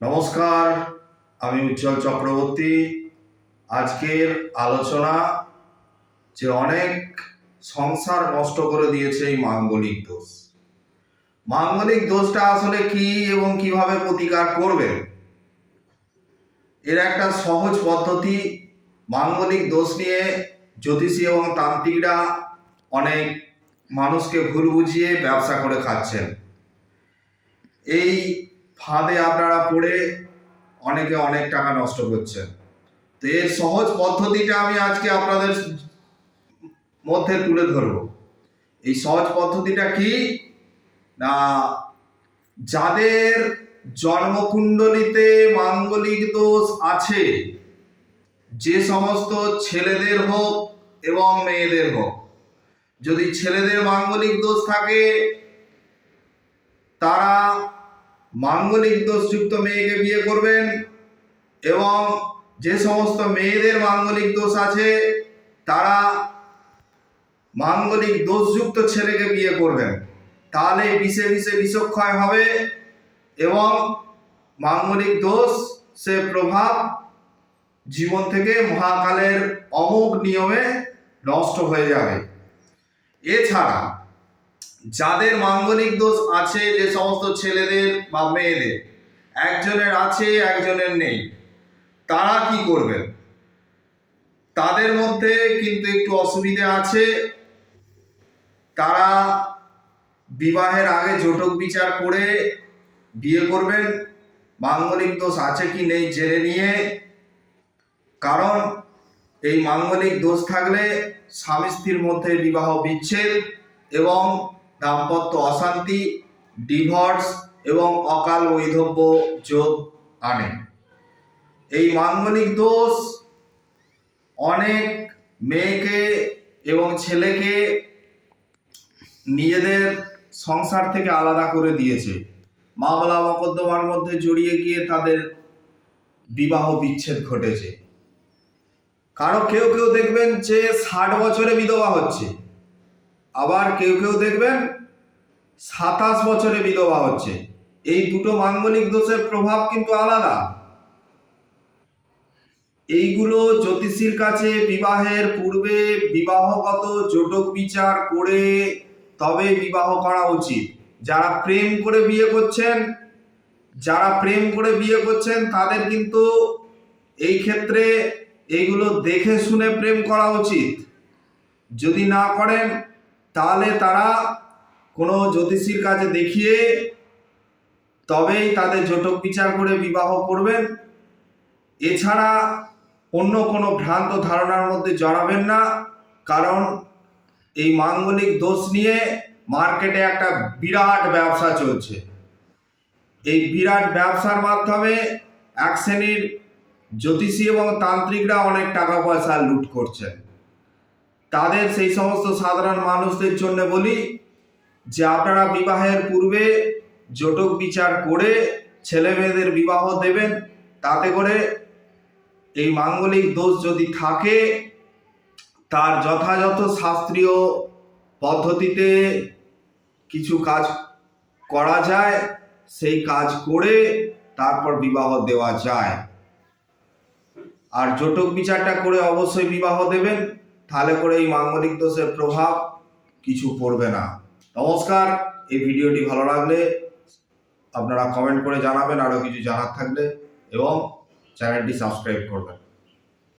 নমস্কার, আমি উজ্জ্বল চক্রবর্তী। আজকের আলোচনা যে অনেক সংসার নষ্ট করে দিয়েছে এই মাঙ্গলিক দোষ। মাঙ্গলিক দোষটা আসলে কি এবং কীভাবে প্রতিকার করবে? এর একটা সহজ পদ্ধতি, মাঙ্গলিক দোষ নিয়ে জ্যোতিষী এবং তান্ত্রিকরা অনেক মানুষকে ভুল বুঝিয়ে ব্যবসা করে খাচ্ছেন। এই ফাঁদে আপনারা পড়ে অনেকে অনেক টাকা নষ্ট করছেন। তো এর সহজ পদ্ধতিটা আমি আজকে আপনাদের মধ্যে তুলে ধরব। এই সহজ পদ্ধতিটা কি? না, যাদের জন্মকুণ্ডলিতে মাঙ্গলিক দোষ আছে, যে সমস্ত ছেলেদের হোক এবং মেয়েদের হোক, যদি ছেলেদের মাঙ্গলিক দোষ থাকে, তারা মাঙ্গলিক দোষযুক্ত মেয়েকে বিয়ে করবেন এবং যে সমস্ত মেয়েদের মাঙ্গলিক দোষ আছে, তারা মাঙ্গলিক দোষযুক্ত ছেলেকে বিয়ে করবেন। তাহলে বিষে বিষে বিষক্ষয় হবে এবং মাঙ্গলিক দোষ, সে প্রভাব জীবন থেকে মহাকালের অমোঘ নিয়মে নষ্ট হয়ে যাবে। এছাড়া যাদের মাঙ্গলিক দোষ আছে যে সমস্ত ছেলেদের বা মেয়েদের, একজনের আছে, একজনের নেই, তারা কি করবেন? তাদের মধ্যে কিন্তু একটু অসুবিধে আছে। তারা বিবাহের আগে জটক বিচার করে বিয়ে করবেন। মাঙ্গলিক দোষ আছে কি নেই জেনে নিয়ে। কারণ এই মাঙ্গলিক দোষ থাকলে স্বামী স্ত্রীর মধ্যে বিবাহ বিচ্ছেদ এবং দাম্পত্য অশান্তি, ডিভোর্স এবং অকাল বৈধব্য যোগ আনে। এই মাঙ্গলিক দোষ অনেক মেয়েকে এবং ছেলেকে নিজেদের সংসার থেকে আলাদা করে দিয়েছে। মামলা মকদ্দমার মধ্যে জড়িয়ে গিয়ে তাদের বিবাহ বিচ্ছেদ ঘটেছে। কারও কেউ কেউ দেখবেন যে ষাট বছরে বিধবা হচ্ছে। আবার কেউ কেউ দেখবেন সাতাশ বছরে বিধবা হচ্ছে। এই দুটো মাঙ্গলিক দোষের প্রভাব কিন্তু আলাদা। এইগুলো জ্যোতিষীর কাছে বিবাহের পূর্বে বিবাহগত জটক বিচার করে তবে বিবাহ করা উচিত। যারা প্রেম করে বিয়ে করছেন, যারা প্রেম করে বিয়ে করছেন, তাদের কিন্তু এই ক্ষেত্রে এইগুলো দেখে শুনে প্রেম করা উচিত। যদি না করেন তাহলে তারা কোনো জ্যোতিষীর কাছে দেখিয়ে তবেই তাদের জটক বিচার করে বিবাহ করবেন। এছাড়া অন্য কোনো ভ্রান্ত ধারণার মধ্যে জড়াবেন না, কারণ এই মাঙ্গলিক দোষ নিয়ে মার্কেটে একটা বিরাট ব্যবসা চলছে। এই বিরাট ব্যবসার মাধ্যমে এক শ্রেণির জ্যোতিষী এবং তান্ত্রিকরা অনেক টাকা পয়সা লুট করছেন। তাদের সেই সমস্ত সাধারণ মানুষদের জন্য বলি যে আপনারা বিবাহের পূর্বে জটক বিচার করে ছেলে মেয়েদের বিবাহ দেবেন। তাতে করে এই মাঙ্গলিক দোষ যদি থাকে, তার যথাযথ শাস্ত্রীয় পদ্ধতিতে কিছু কাজ করা যায়, সেই কাজ করে তারপর বিবাহ দেওয়া যায়। আর জটক বিচারটা করে অবশ্যই বিবাহ দেবেন। তাহলে করে এই মাঙ্গলিক দোষের প্রভাব কিছু পড়বে না। নমস্কার, এই ভিডিওটি ভালো লাগলে আপনারা কমেন্ট করে জানাবেন, আরও কিছু জানার থাকলে এবং চ্যানেলটি সাবস্ক্রাইব করবেন।